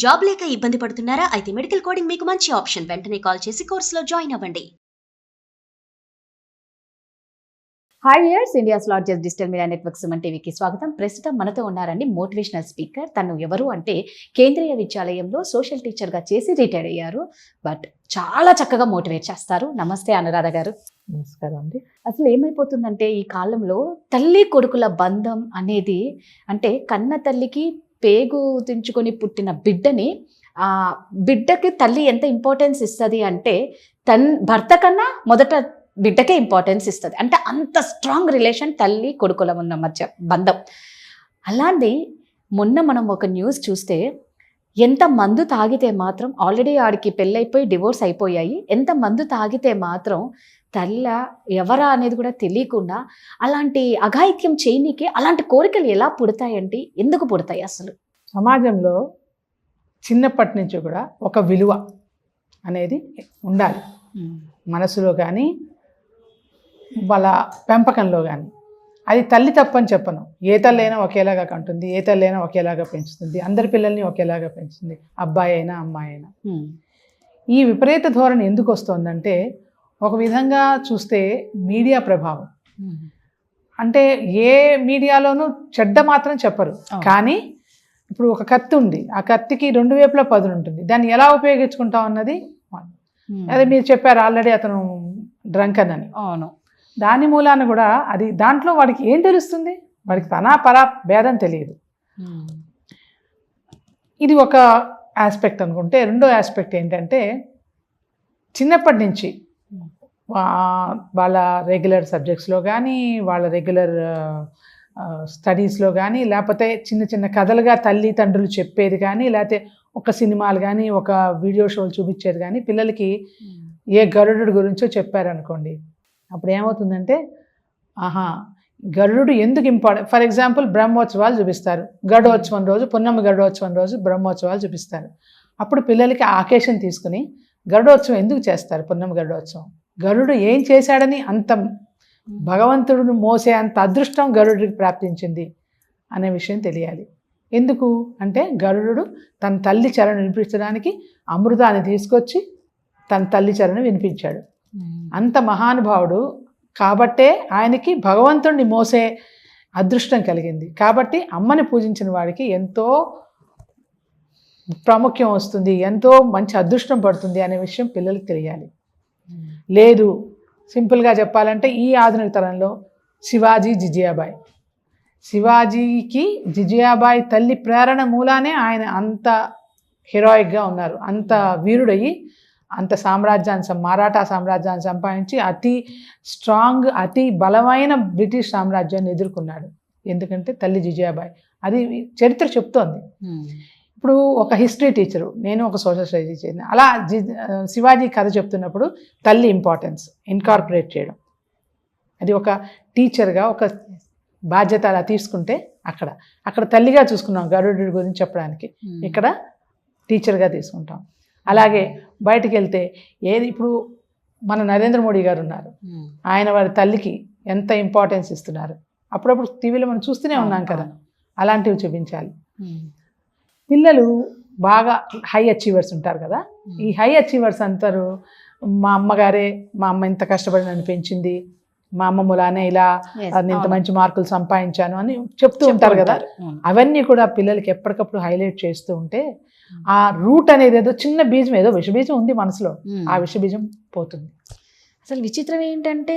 Job లేక ఇబ్బంది పడుతున్నారా? అయితే మెడికల్ కోడింగ్ మీకు మంచి ఆప్షన్. వెంటనే కాల్ చేసి కోర్సులో జాయిన్ అవ్వండి. Hi viewers India's largest digital media network Suman టీవీకి స్వాగతం. ప్రస్తుతం మనతో ఉన్నారండి మోటివేషనల్ స్పీకర్ తను ఎవరు అంటే కేంద్రీయ విద్యాలయంలో సోషల్ టీచర్గా చేసి రిటైర్ అయ్యారు. బట్ చాలా చక్కగా మోటివేట్ చేస్తారు. నమస్తే అనురాధ గారు. నమస్కారం అండి. అసలు ఏమైపోతుందంటే ఈ కాలంలో తల్లి కొడుకుల బంధం అనేది అంటే కన్న తల్లికి పేగు తెంచుకొని పుట్టిన బిడ్డని ఆ బిడ్డకి తల్లి ఎంత ఇంపార్టెన్స్ ఇస్తుంది అంటే తన్ భర్త కన్నా మొదట బిడ్డకే ఇంపార్టెన్స్ ఇస్తుంది. అంటే అంత స్ట్రాంగ్ రిలేషన్ తల్లి కొడుకుల ఉన్న మధ్య బంధం. అలాంటి మొన్న మనం ఒక న్యూస్ చూస్తే ఎంత మందు తాగితే మాత్రం ఆల్రెడీ ఆడికి పెళ్ళైపోయి డివోర్స్ అయిపోయాయి ఎంత మందు తాగితే మాత్రం తల్ల ఎవరా అనేది కూడా తెలియకుండా అలాంటి అఘాయిత్యం చేయనీకి అలాంటి కోరికలు ఎలా పుడతాయండి ఎందుకు పుడతాయి అసలు? సమాజంలో చిన్నప్పటి నుంచి కూడా ఒక విలువ అనేది ఉండాలి. మనసులో కానీ వాళ్ళ పెంపకంలో కానీ. అది తల్లి తప్పని చెప్పను. ఏ తల్లి అయినా ఒకేలాగా కంటుంది ఏ తల్లి అయినా ఒకేలాగా పెంచుతుంది అందరి పిల్లల్ని ఒకేలాగా పెంచుతుంది అబ్బాయి అయినా అమ్మాయి అయినా. ఈ విపరీత ధోరణి ఎందుకు వస్తుందంటే ఒక విధంగా చూస్తే మీడియా ప్రభావం. అంటే ఏ మీడియాలోనూ చెడ్డ మాత్రం చెప్పరు. కానీ ఇప్పుడు ఒక కత్తి ఉంది. ఆ కత్తికి రెండు వైపులా పదును ఉంటుంది. దాన్ని ఎలా ఉపయోగించుకుంటాం అన్నది అదే మీరు చెప్పారు ఆల్రెడీ అతను డ్రంక్ అని అవును. దాని మూలాన కూడా అది దాంట్లో వాడికి ఏం తెలుస్తుంది? వాడికి తనా పరా భేదం తెలియదు. ఇది ఒక ఆస్పెక్ట్ అనుకుంటే రెండో ఆస్పెక్ట్ ఏంటంటే చిన్నప్పటి నుంచి వాళ్ళ రెగ్యులర్ సబ్జెక్ట్స్లో కానీ వాళ్ళ రెగ్యులర్ స్టడీస్లో కానీ లేకపోతే చిన్న చిన్న కథలుగా తల్లి తండ్రులు చెప్పేది కానీ లేకపోతే ఒక సినిమాలు కానీ ఒక వీడియో షోలు చూపించేది కానీ పిల్లలకి ఏ గరుడు గురించో చెప్పారనుకోండి. అప్పుడు ఏమవుతుందంటే ఆహా గరుడు ఎందుకు ఇంపార్టెంట్ ఫర్ ఎగ్జాంపుల్ బ్రహ్మోత్సవాలు చూపిస్తారు. గరుడోత్సవం రోజు పున్నమి గరుడోత్సవం రోజు బ్రహ్మోత్సవాలు చూపిస్తారు. అప్పుడు పిల్లలకి ఆకేషన్ తీసుకుని గరుడోత్సవం ఎందుకు చేస్తారు పున్నమి గరుడోత్సవం? గరుడు ఏం చేశాడని అంత. భగవంతుడిని మోసే అంత అదృష్టం గరుడికి ప్రాప్తించింది అనే విషయం తెలియాలి. ఎందుకు? అంటే గరుడు తన తల్లి చరణ వినిపించడానికి అమృతాన్ని తీసుకొచ్చి తన తల్లి చరణ వినిపించాడు. అంత మహానుభావుడు కాబట్టే ఆయనకి భగవంతుడిని మోసే అదృష్టం కలిగింది. కాబట్టి అమ్మని పూజించిన వాడికి ఎంతో ప్రాముఖ్యం వస్తుంది ఎంతో మంచి అదృష్టం పడుతుంది అనే విషయం పిల్లలకు తెలియాలి. లేదు. సింపుల్గా చెప్పాలంటే ఈ ఆధునిక తరంలో శివాజీ జిజియాబాయ్. శివాజీకి జిజియాబాయ్ తల్లి ప్రేరణ మూలానే ఆయన అంత హీరోయిక్గా ఉన్నారు. అంత వీరుడయ్యి అంత సామ్రాజ్యాన్ని సం- మరాఠా సామ్రాజ్యాన్ని సంపాదించి అతి స్ట్రాంగ్ అతి బలమైన బ్రిటిష్ సామ్రాజ్యాన్ని ఎదుర్కొన్నాడు. ఎందుకంటే తల్లి జిజియాబాయ్. అది చరిత్ర చెప్తోంది. ఇప్పుడు ఒక హిస్టరీ టీచరు నేను ఒక సోషల్ స్టడీ టీచర్ అలా శివాజీ కథ చెప్తున్నప్పుడు తల్లి ఇంపార్టెన్స్ ఇన్కార్పొరేట్ చేయడం. అది ఒక టీచర్గా ఒక బాధ్యత అలా తీసుకుంటే అక్కడ. అక్కడ తల్లిగా చూసుకున్నాం గరుడు గురించి చెప్పడానికి. ఇక్కడ టీచర్గా తీసుకుంటాం. అలాగే బయటికి వెళ్తే ఏది ఇప్పుడు మన నరేంద్ర మోడీ గారు ఉన్నారు. ఆయన వారి తల్లికి ఎంత ఇంపార్టెన్స్ ఇస్తున్నారు. అప్పుడప్పుడు టీవీలో మనం చూస్తూనే ఉన్నాం కదా. అలాంటివి చూపించాలి. పిల్లలు బాగా హై అచీవర్స్ ఉంటారు కదా. ఈ హై అచీవర్స్ అంటారు మా అమ్మగారే మా అమ్మ ఇంత కష్టపడి నన్ను పెంచింది మా అమ్మ మూలానే ఇలా ఇంత మంచి మార్కులు సంపాదించాను అని చెప్తూ ఉంటారు కదా. అవన్నీ కూడా పిల్లలకి ఎప్పటికప్పుడు హైలైట్ చేస్తూ ఉంటే ఆ రూట్ అనేది ఏదో చిన్న బీజం ఏదో విషబీజం ఉంది మనసులో. ఆ విషబీజం పోతుంది. అసలు విచిత్రం ఏంటంటే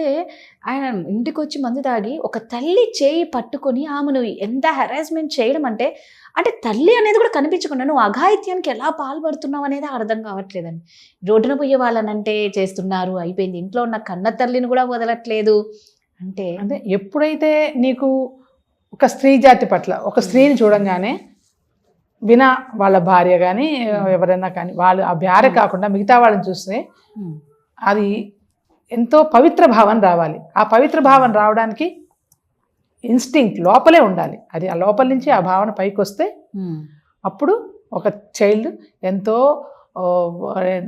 ఆయన ఇంటికి వచ్చి మందు తాగి ఒక తల్లి చేయి పట్టుకొని ఆమెను ఎంత హెరాస్మెంట్ చేయడం అంటే అంటే తల్లి అనేది కూడా కనిపించకుండా నువ్వు అఘాయిత్యానికి ఎలా పాల్పడుతున్నావు అనేది అర్థం కావట్లేదండి. రోడ్డున పోయే వాళ్ళనంటే చేస్తున్నారు అయిపోయింది. ఇంట్లో ఉన్న కన్న తల్లిని కూడా వదలట్లేదు. అంటే అంటే ఎప్పుడైతే నీకు ఒక స్త్రీ జాతి పట్ల ఒక స్త్రీని చూడంగానే వినా వాళ్ళ భార్య కానీ ఎవరైనా కానీ వాళ్ళు ఆ భార్య కాకుండా మిగతా వాళ్ళని చూస్తే అది ఎంతో పవిత్ర భావన రావాలి. ఆ పవిత్ర భావన రావడానికి ఇన్స్టింక్ట్ లోపలే ఉండాలి. అది ఆ లోపల నుంచి ఆ భావన పైకి వస్తే అప్పుడు ఒక చైల్డ్ ఎంతో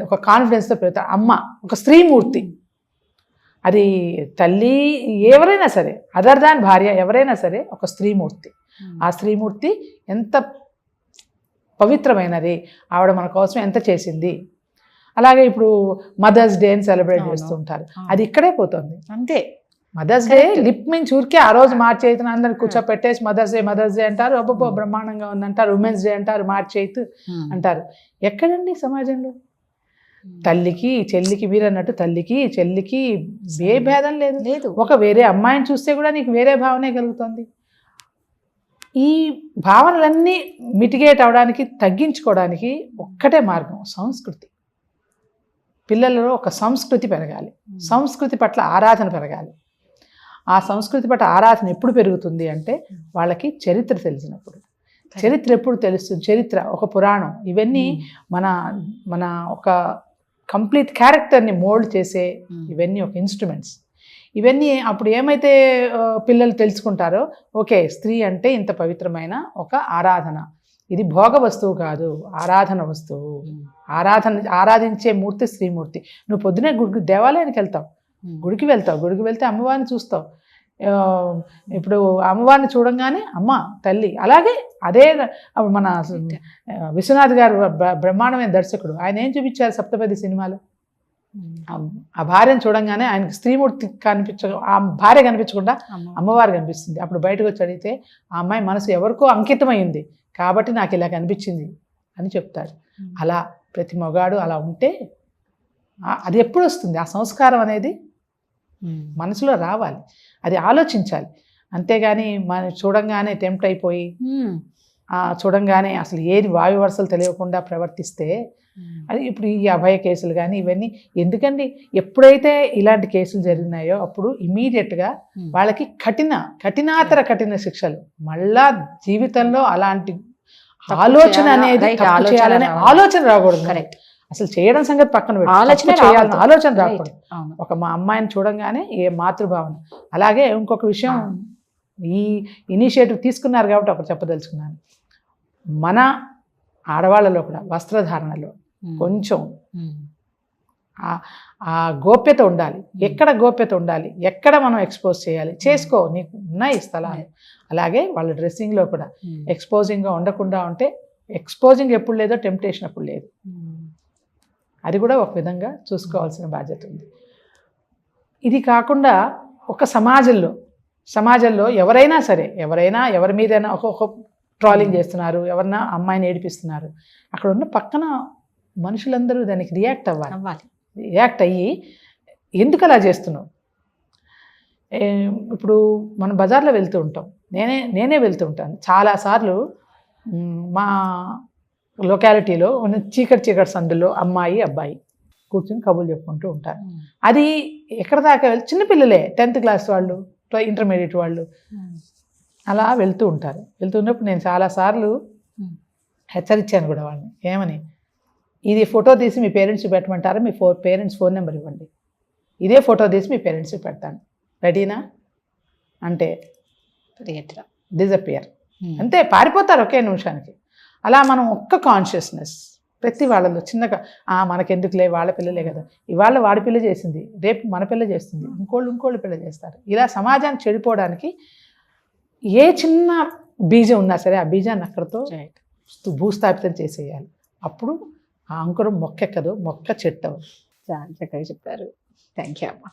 ఒక కాన్ఫిడెన్స్తో పెడతాడు అమ్మ ఒక స్త్రీమూర్తి. అది తల్లి ఎవరైనా సరే అదర్ దాన్ భార్య ఎవరైనా సరే ఒక స్త్రీమూర్తి. ఆ స్త్రీమూర్తి ఎంత పవిత్రమైనది ఆవిడ మన కోసం ఎంత చేసింది అలాగే ఇప్పుడు మదర్స్ డే అని సెలబ్రేట్ అవును. చేస్తూ ఉంటారు అది ఇక్కడే పోతుంది. అంతే. Mothers day. లిప్ మించి ఊరికే ఆ రోజు మార్చి ఎయిత్ అందరిని కూర్చోపెట్టేసి మదర్స్ డే మదర్స్ డే అంటారు. అబ్బబ్బో బ్రహ్మాండంగా ఉందంటారు. ఉమెన్స్ డే అంటారు మార్చి ఎయిత్ అంటారు. ఎక్కడండి సమాజంలో? తల్లికి చెల్లికి మీరు అన్నట్టు తల్లికి చెల్లికి ఏ భేదం లేదు. లేదు. ఒక వేరే అమ్మాయిని చూస్తే కూడా నీకు వేరే భావనే కలుగుతుంది. ఈ భావనలన్నీ మిటిగేట్ అవడానికి తగ్గించుకోవడానికి ఒక్కటే మార్గం సంస్కృతి. పిల్లలలో ఒక సంస్కృతి పెరగాలి. సంస్కృతి పట్ల ఆరాధన పెరగాలి. ఆ సంస్కృతి పట్ల ఆరాధన ఎప్పుడు పెరుగుతుంది అంటే వాళ్ళకి చరిత్ర తెలిసినప్పుడు. చరిత్ర. ఎప్పుడు తెలుస్తుంది? చరిత్ర ఒక పురాణం. ఇవన్నీ మన మన ఒక కంప్లీట్ క్యారెక్టర్ని మోల్డ్ చేసే ఇవన్నీ ఒక ఇన్స్ట్రుమెంట్స్. ఇవన్నీ అప్పుడు ఏమైతే పిల్లలు తెలుసుకుంటారో ఓకే స్త్రీ అంటే ఇంత పవిత్రమైన ఒక ఆరాధన. ఇది భోగ వస్తువు కాదు ఆరాధన వస్తువు. ఆరాధన ఆరాధించే మూర్తి స్త్రీమూర్తి నువ్వు పొద్దునే గుడి దేవాలయానికి వెళ్తావు. గుడికి వెళ్తావు. గుడికి వెళ్తే అమ్మవారిని చూస్తావు. ఇప్పుడు అమ్మవారిని చూడంగానే అమ్మ తల్లి. అలాగే అదే మన విశ్వనాథ్ గారు బ్ర- బ్రహ్మాండమైన దర్శకుడు. ఆయన ఏం చూపించారు సప్తపది సినిమాలో? ఆ- ఆ భార్యను చూడంగానే ఆయనకి స్త్రీమూర్తి కనిపించ ఆ భార్య కనిపించకుండా అమ్మవారు కనిపిస్తుంది. అప్పుడు బయటకు వచ్చి అడిగితే ఆ అమ్మాయి మనసు ఎవరికో అంకితమైంది కాబట్టి నాకు ఇలా కనిపించింది అని చెప్తాడు. అలా ప్రతి మగాడు అలా ఉంటే అది ఎప్పుడు వస్తుంది? ఆ సంస్కారం అనేది మనసులో రావాలి. అది ఆలోచించాలి. అంతేగాని మనం చూడంగానే టెంప్ట్ అయిపోయి ఆ చూడంగానే అసలు ఏది వాయు వరుసలు తెలియకుండా ప్రవర్తిస్తే అది ఇప్పుడు ఈ అభయ కేసులు కానీ ఇవన్నీ ఎందుకండి? ఎప్పుడైతే ఇలాంటి కేసులు జరిగినాయో అప్పుడు ఇమీడియట్గా వాళ్ళకి కఠిన కఠినాతర కఠిన శిక్షలు. మళ్ళా జీవితంలో అలాంటి ఆలోచన? అనేది చేయాలనే. ఆలోచన రాకూడదు. కరెక్ట్. అసలు చేయడం సంగతి పక్కన. ఆలోచన చేయాలని. ఆలోచన రాకూడదు. ఒక మా అమ్మాయిని చూడంగానే ఏ మాతృభావన అలాగే ఇంకొక విషయం ఈ ఇనిషియేటివ్ తీసుకున్నారు కాబట్టి ఒకటి చెప్పదలుచుకున్నాను. మన ఆడవాళ్ళలో కూడా వస్త్రధారణలో కొంచెం ఆ- గోప్యత ఉండాలి. ఎక్కడ గోప్యత ఉండాలి? ఎక్కడ మనం ఎక్స్పోజ్ చేయాలి? చేసుకో నీకు ఉన్నాయి స్థలాలు. అలాగే వాళ్ళ డ్రెస్సింగ్లో కూడా. ఎక్స్పోజింగ్గా ఉండకుండా ఉంటే ఎక్స్పోజింగ్ ఎప్పుడు లేదో టెంప్టేషన్ అప్పుడు లేదు. అది కూడా ఒక విధంగా చూసుకోవాల్సిన బాధ్యత ఉంది. ఇది కాకుండా ఒక సమాజంలో సమాజంలో ఎవరైనా సరే ఎవరైనా ఎవరి మీదైనా ఒక్కొక్క ట్రాలింగ్ చేస్తున్నారు ఎవరన్నా అమ్మాయిని ఏడిపిస్తున్నారు అక్కడ ఉన్న పక్కన మనుషులందరూ దానికి రియాక్ట్ అవ్వాలి. అవ్వాలి. రియాక్ట్ అయ్యి ఎందుకు అలా చేస్తున్నావు? ఇప్పుడు మనం బజార్లో వెళ్తూ ఉంటాం. నేనే నేనే వెళ్తూ ఉంటాను. చాలాసార్లు మ్, మా లొకాలిటీలో ఉన్న చీకటి చీకటి సందులో అమ్మాయి అబ్బాయి కూర్చొని కబుర్లు చెప్పుకుంటూ ఉంటారు. అది ఎక్కడ దాకా వెళ్ళి చిన్నపిల్లలే టెన్త్ క్లాస్ వాళ్ళు ఇంటర్మీడియట్ వాళ్ళు అలా వెళ్తూ ఉంటారు. వెళ్తున్నప్పుడు నేను చాలాసార్లు హెచ్చరించాను కూడా వాళ్ళని. ఏమని? ఇది ఫోటో తీసి మీ పేరెంట్స్కి పెట్టమంటారా? మీ ఫోర్ పేరెంట్స్ ఫోన్ నెంబర్ ఇవ్వండి. ఇదే ఫోటో తీసి మీ పేరెంట్స్కి పెడతాను. రెడీనా? అంటే డిజపియర్ అంతే పారిపోతారు ఒకే నిమిషానికి. అలా మనం ఒక్క కాన్షియస్నెస్ ప్రతి వాళ్ళలో చిన్నగా "ఆ, మనకెందుకులే వాళ్ళ పిల్లలే కదా. ఇవాళ వాడి పిల్ల చేసింది రేపు మన పిల్ల చేస్తుంది ఇంకోళ్ళు ఇంకోళ్ళు పిల్ల చేస్తారు. ఇలా సమాజాన్ని చెడిపోవడానికి ఏ చిన్న బీజం ఉన్నా సరే ఆ బీజాన్ని అక్కడతో భూస్థాపితం చేసేయాలి. అప్పుడు ఆ అంకురం మొక్క మొక్కెక్కదు మొక్క చెట్టు. చాలా చక్కగా చెప్పారు. థ్యాంక్ యూ అమ్మా.